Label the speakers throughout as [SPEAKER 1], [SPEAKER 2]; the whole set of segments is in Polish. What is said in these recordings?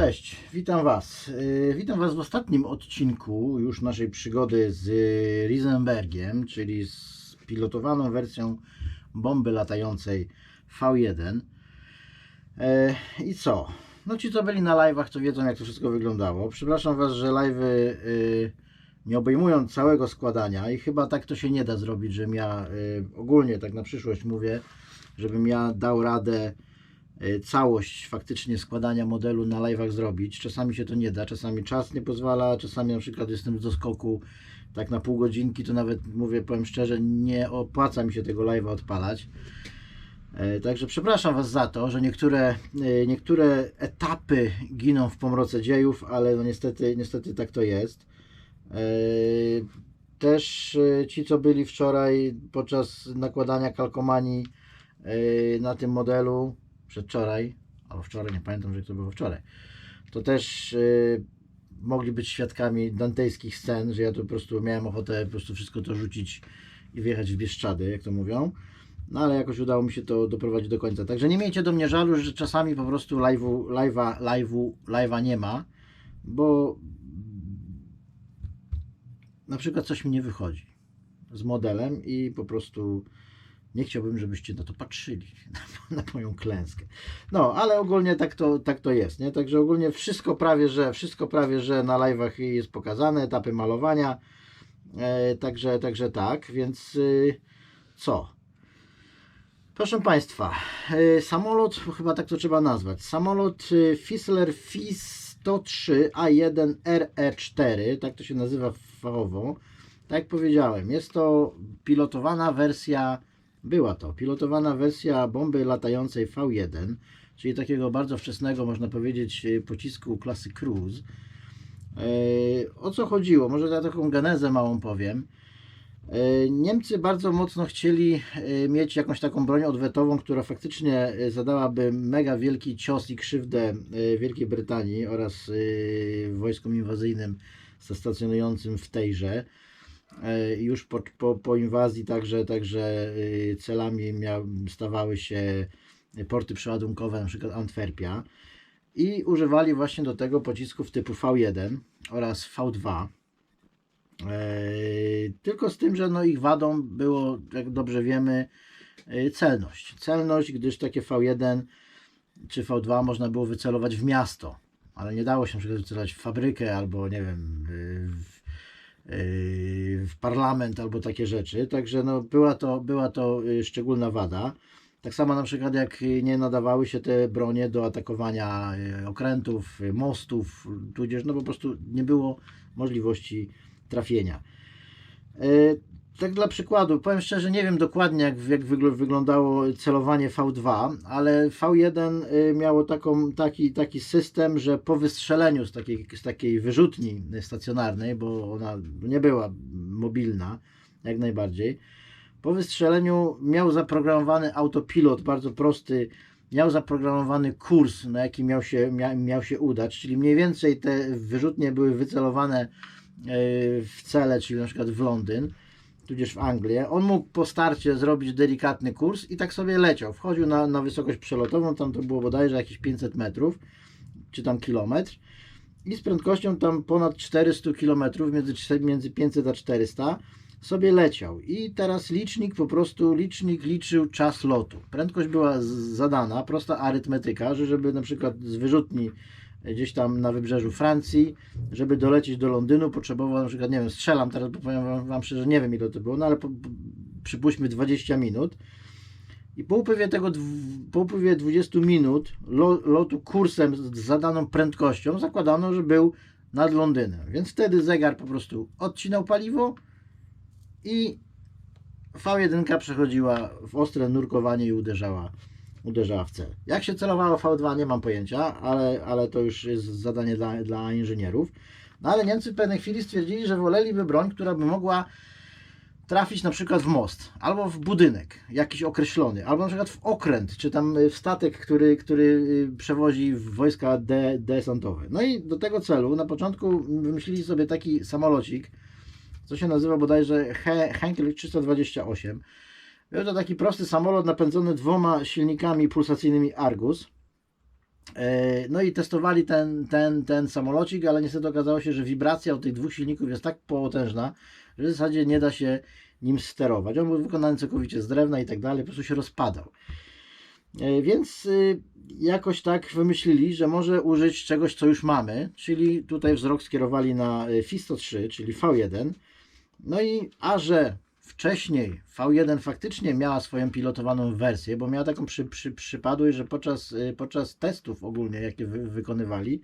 [SPEAKER 1] Cześć, witam Was. Yy, Witam Was w ostatnim odcinku już naszej przygody z Risenbergiem, czyli z pilotowaną wersją bomby latającej V1. Yy, I co? No ci, co byli na live'ach, to wiedzą, jak to wszystko wyglądało. Przepraszam Was, że live'y yy, nie obejmują całego składania i chyba tak to się nie da zrobić, żebym ja yy, ogólnie tak na przyszłość mówię, żebym ja dał radę y, całość faktycznie składania modelu na live'ach zrobić. Czasami się to nie da, czasami czas nie pozwala, czasami na przykład jestem do skoku tak na pół godzinki, to nawet mówię, powiem szczerze, nie opłaca mi się tego live'a odpalać. E, Także przepraszam Was za to, że niektóre, e, niektóre etapy giną w pomroce dziejów, ale no niestety, niestety tak to jest. E, Też e, ci, co byli wczoraj podczas nakładania kalkomanii e, na tym modelu, przedwczoraj, albo wczoraj, nie pamiętam, że to było wczoraj, to też e, mogli być świadkami dantejskich scen, że ja tu po prostu miałem ochotę po prostu wszystko to rzucić i wjechać w Bieszczady, jak to mówią. No ale jakoś udało mi się to doprowadzić do końca. Także nie miejcie do mnie żalu, że czasami po prostu live'u, live'a, live'u, live'a nie ma, bo na przykład coś mi nie wychodzi z modelem i po prostu nie chciałbym, żebyście na to patrzyli, na, na moją klęskę. No, ale ogólnie tak to, tak to jest, nie? Także ogólnie wszystko prawie, że wszystko prawie, że na live'ach jest pokazane, etapy malowania. E, także, także tak, więc y, co? Proszę Państwa, y, samolot, chyba tak to trzeba nazwać, samolot y, Fissler FIS 103 A1 RE4, tak to się nazywa fachowo. Tak jak powiedziałem, jest to pilotowana wersja, była to pilotowana wersja bomby latającej V1, czyli takiego bardzo wczesnego, można powiedzieć, y, pocisku klasy Cruise. E, O co chodziło? Może ja taką genezę małą powiem. E, Niemcy bardzo mocno chcieli e, mieć jakąś taką broń odwetową, która faktycznie zadałaby mega wielki cios i krzywdę Wielkiej Brytanii oraz wojskom inwazyjnym stacjonującym w tejże. E, Już po, po, po inwazji także, także e, celami stawały się porty przeładunkowe, na przykład Antwerpia. I używali właśnie do tego pocisków typu V1 oraz V2. Eee, Tylko z tym, że no ich wadą było, jak dobrze wiemy, e, celność. Celność, gdyż takie V1 czy V2 można było wycelować w miasto, ale nie dało się na przykład wycelować w fabrykę albo nie wiem, y, w, y, w parlament albo takie rzeczy. Także no, była, to, była to y, szczególna wada. Tak samo na przykład jak nie nadawały się te bronie do atakowania y, okrętów, y, mostów, tudzież no po prostu nie było możliwości trafienia. Tak dla przykładu, powiem szczerze, nie wiem dokładnie jak, jak wygl- wyglądało celowanie V2, ale V1 y, miało taką, taki, taki system, że po wystrzeleniu z takiej, z takiej wyrzutni stacjonarnej, bo ona nie była mobilna, jak najbardziej, po wystrzeleniu miał zaprogramowany autopilot, bardzo prosty, miał zaprogramowany kurs, na jaki miał się, mia, miał się udać, czyli mniej więcej te wyrzutnie były wycelowane y, w cele, czyli na przykład w Londyn, tudzież w Anglię. On mógł po starcie zrobić delikatny kurs i tak sobie leciał. Wchodził na, na wysokość przelotową, tam to było bodajże jakieś 500 metrów, czy tam kilometr. I z prędkością tam ponad 400 km, między, między 500 a 400 sobie leciał. I teraz licznik, po prostu licznik liczył czas lotu. Prędkość była zadana, prosta arytmetyka, że żeby na przykład z wyrzutni gdzieś tam na wybrzeżu Francji, żeby dolecieć do Londynu, potrzebował na przykład, nie wiem, strzelam teraz, bo powiem wam, wam szczerze, nie wiem ile to było, no ale po, po, przypuśćmy 20 minut. I po upływie tego, po upływie 20 minut lo, lotu kursem z zadaną prędkością zakładano, że był nad Londynem. Więc wtedy zegar po prostu odcinał paliwo i V1 przechodziła w ostre nurkowanie i uderzała, uderzała w cel. Jak się celowało V2 nie mam pojęcia, ale, ale to już jest zadanie dla, dla inżynierów. No ale Niemcy w pewnej chwili stwierdzili, że woleliby broń, która by mogła trafić na przykład w most, albo w budynek jakiś określony, albo na przykład w okręt, czy tam y, w statek, który, który y, przewozi wojska de, desantowe. No i do tego celu na początku wymyślili sobie taki samolocik, co się nazywa bodajże He- Henkel 328. Był to taki prosty samolot napędzony dwoma silnikami pulsacyjnymi Argus. E, No i testowali ten, ten, ten samolocik, ale niestety okazało się, że wibracja od tych dwóch silników jest tak potężna, że w zasadzie nie da się nim sterować. On był wykonany całkowicie z drewna i tak dalej, po prostu się rozpadał. E, Więc y, jakoś tak wymyślili, że może użyć czegoś, co już mamy, czyli tutaj wzrok skierowali na y, FISTO 3, czyli V1. No i a że wcześniej V1 faktycznie miała swoją pilotowaną wersję, bo miała taką przy, przy, przypadłość, że podczas, y, podczas testów ogólnie, jakie wy, wykonywali,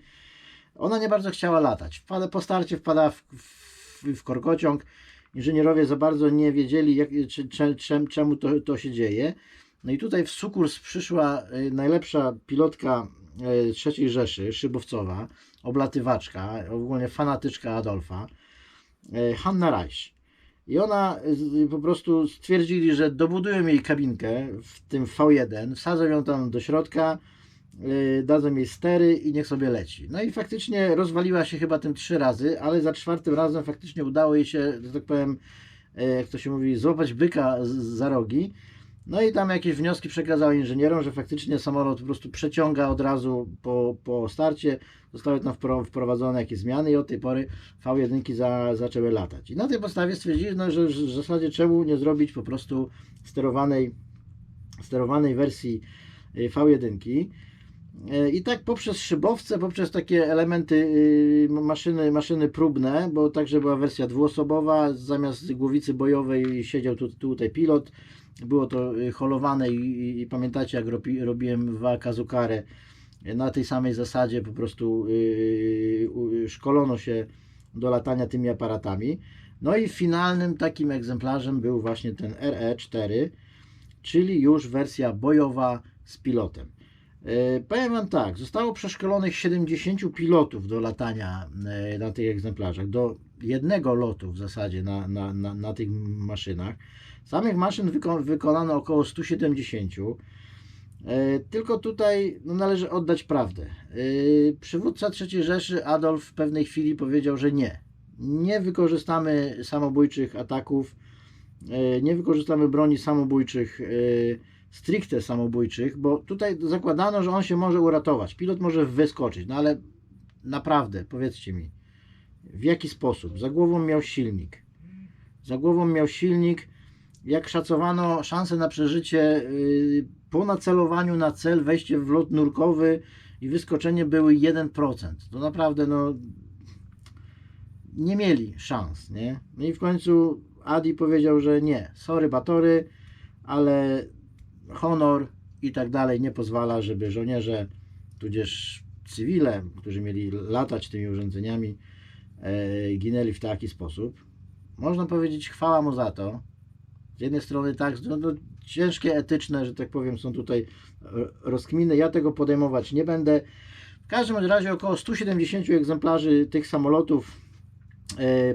[SPEAKER 1] ona nie bardzo chciała latać. Wpada, po starcie wpadała w, w, w korkociąg. Inżynierowie za bardzo nie wiedzieli, jak, czy, czem- czemu to, to się dzieje. No i tutaj w sukurs przyszła y, najlepsza pilotka y, III Rzeszy, szybowcowa, oblatywaczka, ogólnie fanatyczka Adolfa, Hanna Reich. I ona y, po prostu stwierdzili, że dobudują jej kabinkę w tym V1, wsadzą ją tam do środka, y, dadzą jej stery i niech sobie leci. No i faktycznie rozwaliła się chyba tym trzy razy, ale za czwartym razem faktycznie udało jej się, że tak powiem, y, jak to się mówi, złapać byka za rogi. No i tam jakieś wnioski przekazały inżynierom, że faktycznie samolot po prostu przeciąga od razu po, po starcie. Zostały tam wpro- wprowadzone jakieś zmiany i od tej pory V1 za, zaczęły latać. I na tej podstawie stwierdzili, no, że, że w zasadzie czemu nie zrobić po prostu sterowanej, sterowanej wersji y, V1. E, I tak poprzez szybowce, poprzez takie elementy y, maszyny, maszyny próbne, bo także była wersja dwuosobowa, zamiast głowicy bojowej siedział tu, tutaj pilot, było to y, holowane i, i, pamiętacie jak robi, robiłem w Kazukarę, na tej samej zasadzie po prostu y, y, szkolono się do latania tymi aparatami. No i finalnym takim egzemplarzem był właśnie ten RE4, czyli już wersja bojowa z pilotem. E, Powiem Wam tak, zostało przeszkolonych 70 pilotów do latania e, na tych egzemplarzach, do jednego lotu w zasadzie na, na, na, na tych maszynach. Samych maszyn wyko wykonano około 170. E, Tylko tutaj no, należy oddać prawdę. Przywódca III Rzeszy Adolf w pewnej chwili powiedział, że nie. Nie wykorzystamy samobójczych ataków, nie wykorzystamy broni samobójczych, stricte samobójczych, bo tutaj zakładano, że on się może uratować. Pilot może wyskoczyć, no ale naprawdę, powiedzcie mi, w jaki sposób? Za głową miał silnik. Za głową miał silnik. Jak szacowano szanse na przeżycie yy, po nacelowaniu na cel, wejście w lot nurkowy i wyskoczenie były 1%. To naprawdę no nie mieli szans, nie? No i w końcu Adi powiedział, że nie, sorry batory, ale honor i tak dalej nie pozwala, żeby żołnierze, tudzież cywile, którzy mieli latać tymi urządzeniami, e, ginęli w taki sposób. Można powiedzieć, chwała mu za to. Z jednej strony tak, no, no, ciężkie etyczne, że tak powiem, są tutaj e, rozkminy. Ja tego podejmować nie będę. W każdym razie około 170 egzemplarzy tych samolotów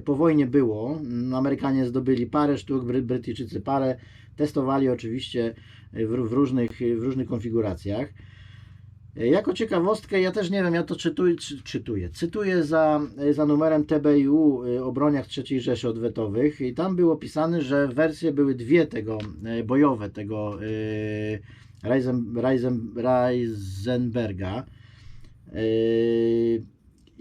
[SPEAKER 1] po wojnie było. Amerykanie zdobyli parę sztuk, Bry- Brytyjczycy parę. Testowali oczywiście w, w, różnych, w różnych konfiguracjach. E, Jako ciekawostkę, ja też nie wiem, ja to czytuję, czy, czytuję. cytuję za, za numerem TBIU y, o broniach III Rzeszy odwetowych i tam było pisane, że wersje były dwie tego e, bojowe, tego y, Reisen, Reisen, Reisenberga. Y,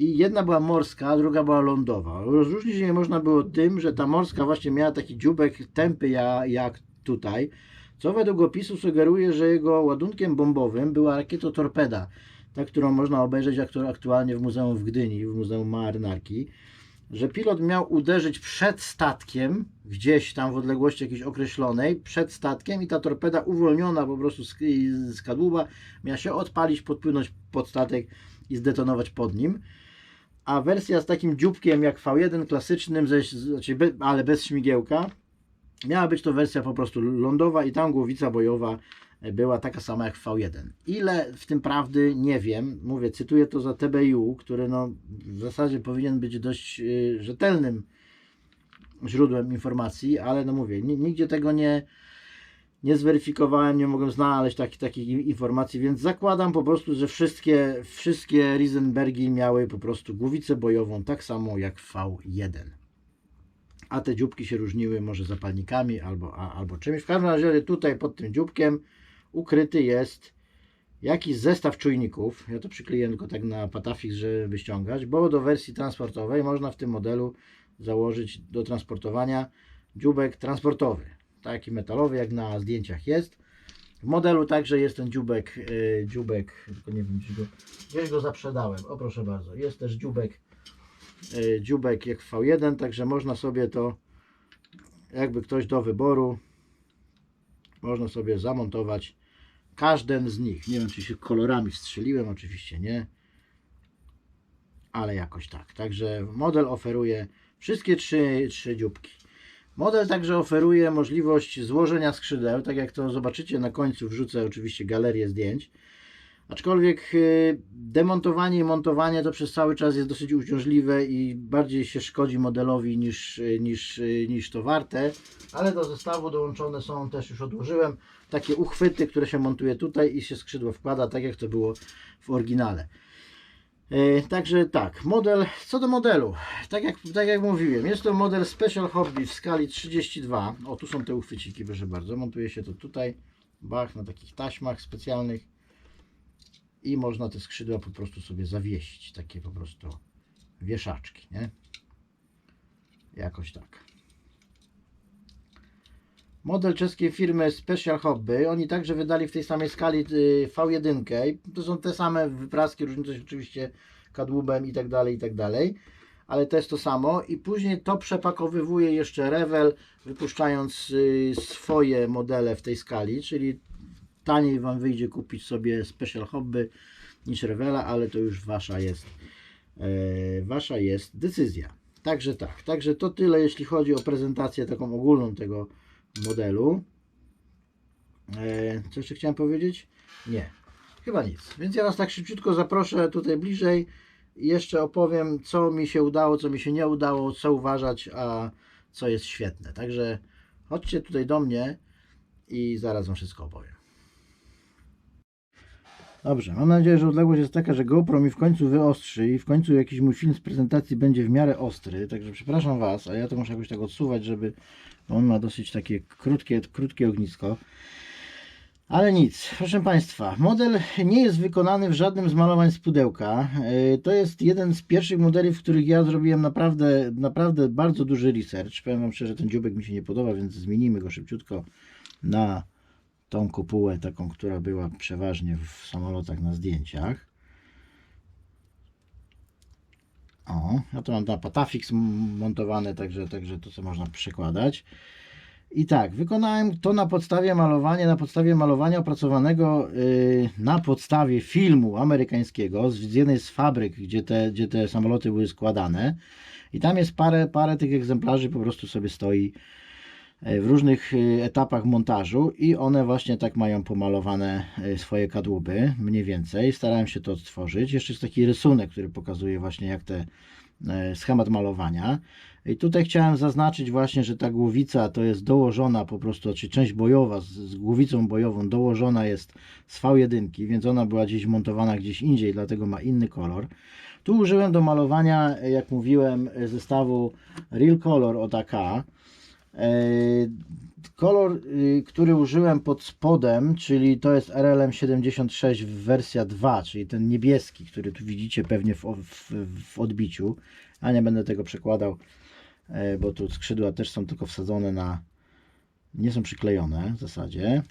[SPEAKER 1] I jedna była morska, a druga była lądowa. Rozróżnić je można było tym, że ta morska właśnie miała taki dziubek tępy ja, jak tutaj, co według opisu sugeruje, że jego ładunkiem bombowym była rakietotorpeda, ta, którą można obejrzeć aktu- aktualnie w muzeum w Gdyni, w Muzeum Marynarki, że pilot miał uderzyć przed statkiem, gdzieś tam w odległości jakiejś określonej, przed statkiem i ta torpeda uwolniona po prostu z, z kadłuba miała się odpalić, podpłynąć pod statek i zdetonować pod nim. A wersja z takim dzióbkiem jak V1 klasycznym, ze, znaczy be, ale bez śmigiełka, Miała być to wersja po prostu lądowa i tam głowica bojowa była taka sama jak w V1. Ile w tym prawdy nie wiem. Mówię, cytuję to za TBU, który no w zasadzie powinien być dość y, rzetelnym źródłem informacji, ale no mówię, ni- nigdzie tego nie, nie zweryfikowałem, nie mogłem znaleźć takich, takich in- informacji, więc zakładam po prostu, że wszystkie, wszystkie Risenbergi miały po prostu głowicę bojową tak samo jak V1 a te dzióbki się różniły może zapalnikami albo, a, albo czymś. W każdym razie tutaj pod tym dzióbkiem ukryty jest jakiś zestaw czujników. Ja to przykleję tylko tak na Patafix, żeby ściągać, bo do wersji transportowej można w tym modelu założyć do transportowania dziubek transportowy. Taki metalowy, jak na zdjęciach jest. W modelu także jest ten dziubek, yy, dziubek, tylko nie wiem, gdzieś go, gdzieś go zaprzedałem. O proszę bardzo, jest też dziubek, yy, dziubek jak V1, także można sobie to, jakby ktoś do wyboru, można sobie zamontować każden z nich. Nie wiem, czy się kolorami strzeliłem, oczywiście nie, ale jakoś tak. Także model oferuje wszystkie trzy, trzy dzióbki. Model także oferuje możliwość złożenia skrzydeł, tak jak to zobaczycie na końcu, wrzucę oczywiście galerię zdjęć. Aczkolwiek y, demontowanie i montowanie to przez cały czas jest dosyć uciążliwe i bardziej się szkodzi modelowi niż, y, niż, y, niż to warte. Ale do zestawu dołączone są też już odłożyłem takie uchwyty, które się montuje tutaj i się skrzydło wkłada, tak jak to było w oryginale. E, Także tak, model, co do modelu, tak jak, tak jak mówiłem, jest to model Special Hobby w skali 32. O, tu są te uchwyciki, proszę bardzo. Montuje się to tutaj, bach, na takich taśmach specjalnych i można te skrzydła po prostu sobie zawiesić. Takie po prostu wieszaczki, nie? Jakoś tak. Model czeskiej firmy Special Hobby, oni także wydali w tej samej skali y, V1. i To są te same wypraski, różnice się oczywiście kadłubem i tak dalej, i tak dalej. Ale to jest to samo i później to przepakowywuje jeszcze Revel, wypuszczając y, swoje modele w tej skali, czyli taniej Wam wyjdzie kupić sobie Special Hobby niż Revela, ale to już Wasza jest, e, Wasza jest decyzja. Także tak, także to tyle jeśli chodzi o prezentację taką ogólną tego modelu. E, co jeszcze chciałem powiedzieć? Nie, chyba nic. Więc ja Was tak szybciutko zaproszę tutaj bliżej i jeszcze opowiem, co mi się udało, co mi się nie udało, co uważać, a co jest świetne. Także chodźcie tutaj do mnie i zaraz Wam wszystko opowiem. Dobrze, mam nadzieję, że odległość jest taka, że GoPro mi w końcu wyostrzy i w końcu jakiś mój film z prezentacji będzie w miarę ostry, także przepraszam Was, a ja to muszę jakoś tak odsuwać, żeby on ma dosyć takie krótkie, krótkie ognisko. Ale nic, proszę Państwa, model nie jest wykonany w żadnym z malowań z pudełka. Yy, To jest jeden z pierwszych modeli, w których ja zrobiłem naprawdę, naprawdę bardzo duży research. Powiem Wam szczerze, ten dziubek mi się nie podoba, więc zmienimy go szybciutko na tą kopułę, taką, która była przeważnie w samolotach na zdjęciach. O, ja to mam na Patafix m- montowane, także, także to co można przekładać. I tak, wykonałem to na podstawie malowania, na podstawie malowania opracowanego yy, na podstawie filmu amerykańskiego z, z jednej z fabryk, gdzie te, gdzie te samoloty były składane. I tam jest parę, parę tych egzemplarzy, po prostu sobie stoi w różnych e, etapach montażu i one właśnie tak mają pomalowane e, swoje kadłuby, mniej więcej. Starałem się to odtworzyć. Jeszcze jest taki rysunek, który pokazuje właśnie jak te e, schemat malowania. I tutaj chciałem zaznaczyć właśnie, że ta głowica to jest dołożona po prostu, czyli część bojowa z, z głowicą bojową dołożona jest z V1, więc ona była gdzieś montowana gdzieś indziej, dlatego ma inny kolor. Tu użyłem do malowania, jak mówiłem, zestawu Real Color od AK. E, Kolor, y, który użyłem pod spodem, czyli to jest RLM 76 wersja 2, czyli ten niebieski, który tu widzicie pewnie w, w, w odbiciu. A nie będę tego przekładał, e, bo tu skrzydła też są tylko wsadzone na. nie są przyklejone w zasadzie.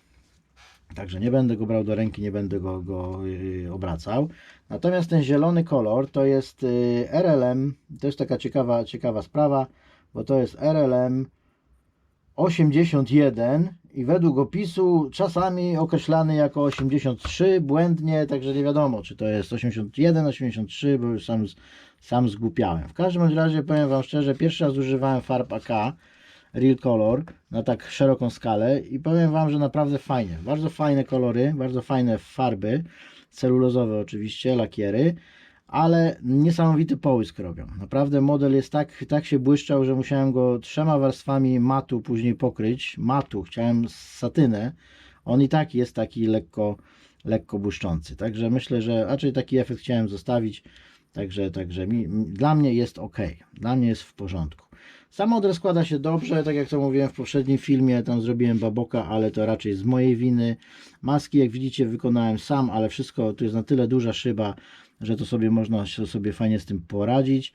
[SPEAKER 1] Także nie będę go brał do ręki, nie będę go, go yy, obracał. Natomiast ten zielony kolor to jest yy, RLM, to jest taka ciekawa, ciekawa sprawa, bo to jest RLM 81 i według opisu czasami określany jako 83 błędnie, także nie wiadomo czy to jest 81, 83, bo już sam, sam zgłupiałem. W każdym razie powiem Wam szczerze, pierwszy raz używałem farb AK Real Color na tak szeroką skalę i powiem Wam, że naprawdę fajnie. Bardzo fajne kolory, bardzo fajne farby, celulozowe oczywiście, lakiery, ale niesamowity połysk robią. Naprawdę model jest tak, tak się błyszczał, że musiałem go trzema warstwami matu później pokryć. Matu, chciałem satynę. On i tak jest taki lekko, lekko błyszczący. Także myślę, że raczej taki efekt chciałem zostawić. Także, także mi, dla mnie jest ok, dla mnie jest w porządku. Sam model składa się dobrze, tak jak to mówiłem w poprzednim filmie, tam zrobiłem baboka, ale to raczej z mojej winy. Maski, jak widzicie, wykonałem sam, ale wszystko tu jest na tyle duża szyba, że to sobie można sobie fajnie z tym poradzić.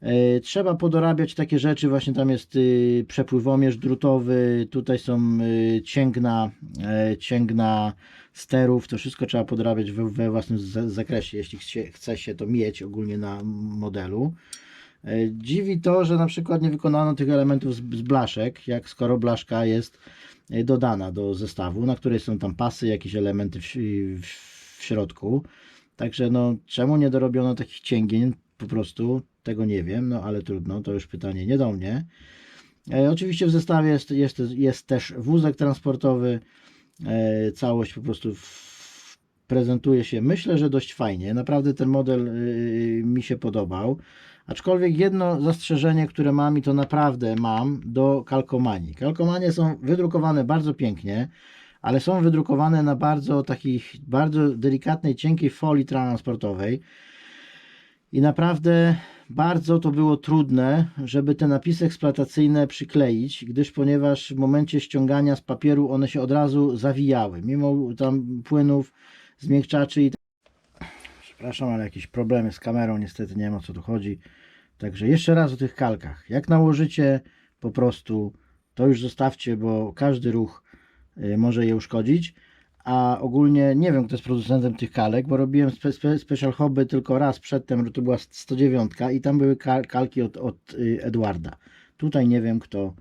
[SPEAKER 1] E, Trzeba podorabiać takie rzeczy, właśnie tam jest y, przepływomierz drutowy, tutaj są y, cięgna, e, cięgna sterów, to wszystko trzeba podorabiać we, we własnym za- zakresie, jeśli chce, się to mieć ogólnie na modelu. E, Dziwi to, że na przykład nie wykonano tych elementów z, z blaszek, jak skoro blaszka jest dodana do zestawu, na której są tam pasy, jakieś elementy w, w, w środku. Także no, czemu nie dorobiono takich cięgien? Po prostu tego nie wiem, no ale trudno, to już pytanie nie do mnie. E, oczywiście w zestawie jest, jest, jest też wózek transportowy. E, całość po prostu w, prezentuje się, myślę, że dość fajnie. Naprawdę ten model y, mi się podobał. Aczkolwiek jedno zastrzeżenie, które mam i to naprawdę mam do kalkomanii. Kalkomanie są wydrukowane bardzo pięknie, ale są wydrukowane na bardzo takich, bardzo delikatnej, cienkiej folii transportowej. I naprawdę bardzo to było trudne, żeby te napisy eksploatacyjne przykleić, gdyż ponieważ w momencie ściągania z papieru one się od razu zawijały, mimo tam płynów, zmiękczaczy i Przepraszam, ale jakieś problemy z kamerą, niestety nie wiem o co tu chodzi. Także jeszcze raz o tych kalkach. Jak nałożycie po prostu, to już zostawcie, bo każdy ruch może je uszkodzić. A ogólnie nie wiem, kto jest producentem tych kalek, bo robiłem spe, spe, Special Hobby tylko raz przedtem, to była 109 i tam były kal, kalki od, od y, Edwarda. Tutaj nie wiem, kto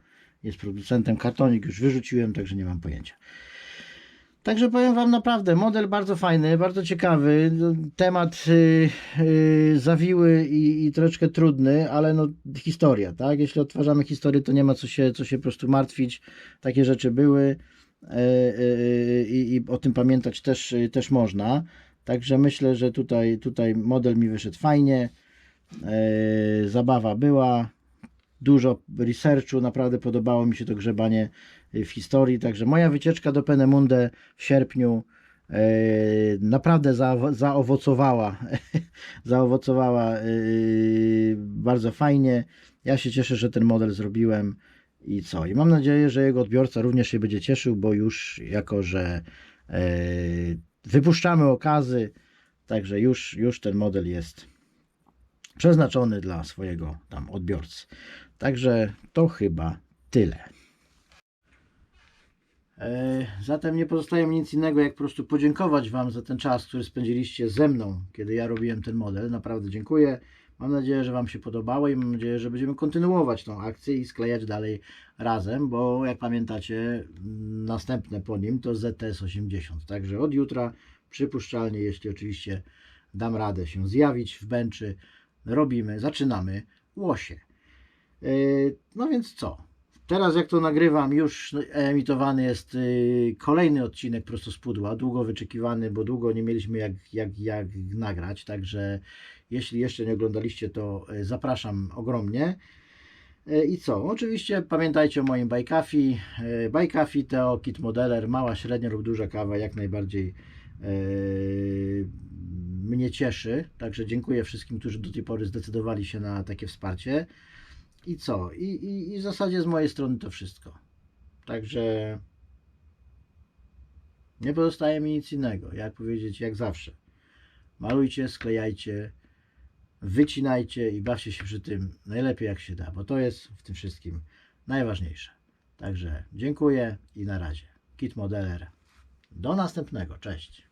[SPEAKER 1] jest producentem. Kartonik już wyrzuciłem, także nie mam pojęcia. Także powiem Wam naprawdę, model bardzo fajny, bardzo ciekawy, temat y, y, zawiły i, i troszeczkę trudny, ale no historia, tak? Jeśli odtwarzamy historię, to nie ma co się, co się po prostu martwić. Takie rzeczy były y, y, i i o tym pamiętać też, y, też można. Także myślę, że tutaj, tutaj model mi wyszedł fajnie, y, zabawa była, dużo researchu, naprawdę podobało mi się to grzebanie w historii, także moja wycieczka do Penemunde w sierpniu naprawdę za, zaowocowała, zaowocowała bardzo fajnie. Ja się cieszę, że ten model zrobiłem i co? I mam nadzieję, że jego odbiorca również się będzie cieszył, bo już jako, że e, wypuszczamy okazy, także już, już ten model jest przeznaczony dla swojego tam odbiorcy. Także to chyba tyle. E, Zatem nie pozostaje mi nic innego, jak po prostu podziękować Wam za ten czas, który spędziliście ze mną, kiedy ja robiłem ten model. Naprawdę dziękuję. Mam nadzieję, że Wam się podobało i mam nadzieję, że będziemy kontynuować tą akcję i sklejać dalej razem, bo jak pamiętacie, następne po nim to ZTS-80. Także od jutra przypuszczalnie, jeśli oczywiście dam radę się zjawić w benczy, robimy, zaczynamy łosie. E, No więc co? Teraz jak to nagrywam, już emitowany jest y, kolejny odcinek prosto z pudła, długo wyczekiwany, bo długo nie mieliśmy jak, jak, jak nagrać, także jeśli jeszcze nie oglądaliście, to y, zapraszam ogromnie. Y, I co? Oczywiście pamiętajcie o moim Bajkafi. Bajkafi Teo Kit Modeler, mała, średnia lub duża kawa, jak najbardziej mnie cieszy. Także dziękuję wszystkim, którzy do tej pory zdecydowali się na takie wsparcie. I co? I, i, I w zasadzie z mojej strony to wszystko. Także nie pozostaje mi nic innego, jak powiedzieć, jak zawsze. Malujcie, sklejajcie, wycinajcie i bawcie się przy tym najlepiej jak się da, bo to jest w tym wszystkim najważniejsze. Także dziękuję i na razie. Kit Modeler. Do następnego. Cześć.